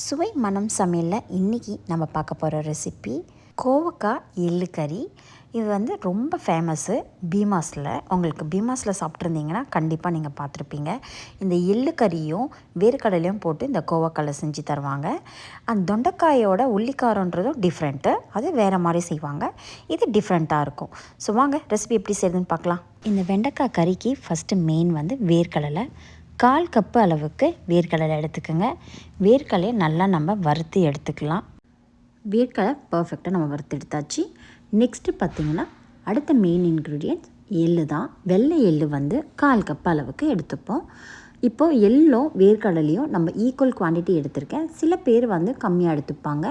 சுவை மனம் சமையலில் இன்றைக்கி நம்ம பார்க்க போகிற ரெசிபி கோவக்காய் எள்ளு கறி. இது வந்து ரொம்ப ஃபேமஸ்ஸு பீமாஸில். உங்களுக்கு பீமாஸில் சாப்பிட்ருந்தீங்கன்னா கண்டிப்பாக நீங்கள் பார்த்துருப்பீங்க. இந்த எள்ளு கறியும் வேர்க்கடலையும் போட்டு இந்த கோவக்காயில் செஞ்சு தருவாங்க. அந்த தொண்டைக்காயோட உள்ளிக்காரன்றதும் டிஃப்ரெண்ட்டு அது வேறு மாதிரி செய்வாங்க. இது டிஃப்ரெண்ட்டாக இருக்கும். ஸோ வாங்க ரெசிபி எப்படி செய்யுதுன்னு பார்க்கலாம். இந்த வெண்டைக்காய் கறிக்கு ஃபஸ்ட்டு மெயின் வந்து வேர்க்கடலை கால் கப்பு அளவுக்கு வேர்க்கடலை எடுத்துக்கோங்க. வேர்க்கடலையை நல்லா நம்ம வறுத்து எடுத்துக்கலாம். வேர்க்கடலை பர்ஃபெக்டாக நம்ம வறுத்து எடுத்தாச்சு. நெக்ஸ்ட்டு பார்த்திங்கன்னா அடுத்த மெயின் இன்க்ரீடியன்ட் எள்ளு தான். வெள்ளை எள்ளு வந்து கால் கப் அளவுக்கு எடுத்துப்போம். இப்போது எள்ளும் வேர்க்கடலையும் நம்ம ஈக்குவல் குவான்டிட்டி எடுத்திருக்கேன். சில பேர் வந்து கம்மியாக எடுத்துப்பாங்க.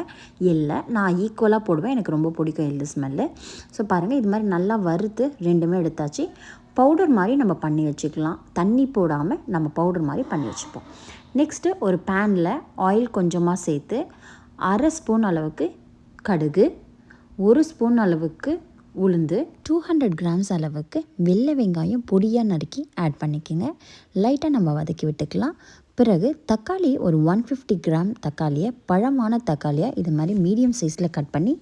எள்ளை நான் ஈக்குவலாக போடுவேன். எனக்கு ரொம்ப பிடிக்கும் எள்ளு ஸ்மெல்லு ஸோ பாருங்கள் இது மாதிரி நல்லா வறுத்து ரெண்டுமே எடுத்தாச்சு. பவுடர் மாதிரி நம்ம பண்ணி வச்சுக்கலாம். தண்ணி போடாமல் நம்ம பவுடர் மாதிரி பண்ணி வச்சுப்போம். நெக்ஸ்ட்டு ஒரு பேனில் ஆயில் கொஞ்சமாக சேர்த்து அரை ஸ்பூன் அளவுக்கு கடுகு ஒரு ஸ்பூன் அளவுக்கு உளுந்து டூ ஹண்ட்ரட் கிராம்ஸ் அளவுக்கு வெள்ளை வெங்காயம் பொடியாக நறுக்கி ஆட் பண்ணிக்கோங்க. லைட்டாக நம்ம வதக்கி விட்டுக்கலாம். பிறகு தக்காளி ஒரு ஒன் ஃபிஃப்டி கிராம் தக்காளியை பழமான தக்காளியை இது மாதிரி மீடியம் சைஸில் கட் பண்ணி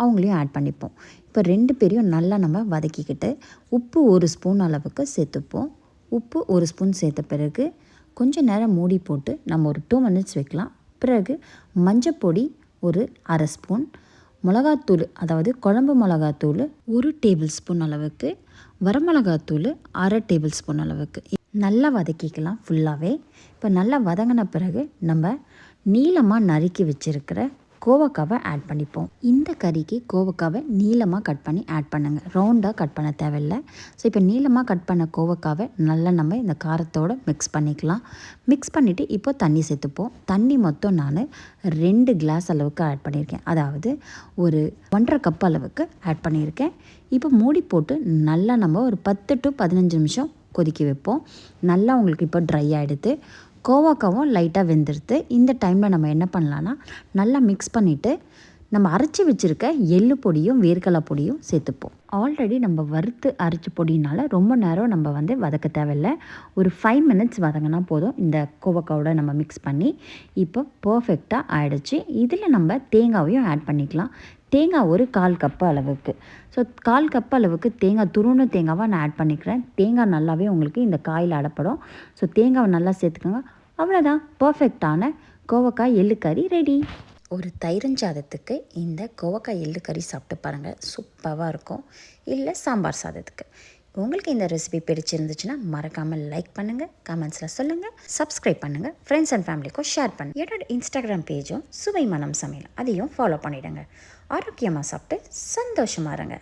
அவங்களையும் ஆட் பண்ணிப்போம். இப்போ ரெண்டு பேரையும் நல்லா நம்ம வதக்கிக்கிட்டு உப்பு ஒரு ஸ்பூன் அளவுக்கு சேர்த்துப்போம். உப்பு ஒரு ஸ்பூன் சேர்த்த பிறகு கொஞ்சம் நேரம் மூடி போட்டு நம்ம ஒரு டூ மினிட்ஸ் வைக்கலாம். பிறகு மஞ்சப்பொடி ஒரு அரை ஸ்பூன் மிளகாத்தூள் அதாவது குழம்பு மிளகாத்தூள் ஒரு டேபிள் ஸ்பூன் அளவுக்கு வரமிளகாத்தூள் அரை டேபிள் ஸ்பூன் அளவுக்கு. நல்லா வதக்கிக்கலாம் ஃபுல்லாகவே இப்போ நல்லா வதங்கின பிறகு நம்ம நீளமாக நறுக்கி வச்சுருக்கிற கோவக்காவை ஆட் பண்ணிப்போம். இந்த கறிக்கு கோவக்காவை நீளமாக கட் பண்ணி ஆட் பண்ணுங்கள் ரவுண்டாக கட் பண்ண தேவையில்லை. ஸோ இப்போ நீளமாக கட் பண்ண கோவக்காவை நல்லா நம்ம இந்த காரத்தோடு மிக்ஸ் பண்ணிக்கலாம். மிக்ஸ் பண்ணிவிட்டு இப்போ தண்ணி சேர்த்துப்போம். தண்ணி மொத்தம் நான் ரெண்டு கிளாஸ் அளவுக்கு ஆட் பண்ணியிருக்கேன். அதாவது ஒரு ஒன்றரை கப் அளவுக்கு ஆட் பண்ணியிருக்கேன். இப்போ மூடி போட்டு நல்லா நம்ம ஒரு பத்து டு பதினஞ்சு நிமிஷம் கொதிக்க வைப்போம். நல்லா உங்களுக்கு இப்போ ட்ரை ஆகிடுது கோவாக்காவும் லைட்டாக வெந்துடுது இந்த டைமில் நம்ம என்ன பண்ணலான்னா நல்லா மிக்ஸ் பண்ணிவிட்டு நம்ம அரைச்சி வச்சுருக்க எள்ளு பொடியும் வேர்க்கடலை பொடியும் சேர்த்துப்போம். ஆல்ரெடி நம்ம வறுத்து அரைச்சி பொடினால ரொம்ப நேரம் நம்ம வந்து வதக்க தேவையில்லை. ஒரு ஃபைவ் மினிட்ஸ் வதங்கினா போதும் இந்த கோவக்காவோட நம்ம மிக்ஸ் பண்ணி. இப்போ பர்ஃபெக்டாக ஆயிடுச்சு. இதில் நம்ம தேங்காவையும் ஆட் பண்ணிக்கலாம். தேங்காய் ஒரு கால் கப்பு அளவுக்கு. ஸோ கால் கப்பு அளவுக்கு தேங்காய் துருணு தேங்காவாக நான் ஆட் பண்ணிக்கிறேன். தேங்காய் நல்லாவே உங்களுக்கு இந்த காயில் அடப்படும். ஸோ தேங்காவை நல்லா சேர்த்துக்கோங்க. அவ்வளோதான் பர்ஃபெக்டான கோவக்காய் எள்ளுக்கறி ரெடி ஒரு தயிரஞ்சாதத்துக்கு இந்த கோவக்காய் எள்ளு கறி சாப்பிட்டு பாருங்கள் சூப்பராக இருக்கும். இல்லை சாம்பார் சாதத்துக்கு. உங்களுக்கு இந்த ரெசிபி பிடிச்சிருந்துச்சுன்னா மறக்காமல் லைக் பண்ணுங்கள் கமெண்ட்ஸில் சொல்லுங்கள் சப்ஸ்கிரைப் பண்ணுங்கள் ஃப்ரெண்ட்ஸ் அண்ட் ஃபேமிலிக்கும் ஷேர் பண்ணுங்கள் என்னோட இன்ஸ்டாகிராம் பேஜும் சுவை மனம் சமையல் அதையும் ஃபாலோ பண்ணிவிடுங்க ஆரோக்கியமாக சாப்பிட்டு சந்தோஷமாக இருங்க.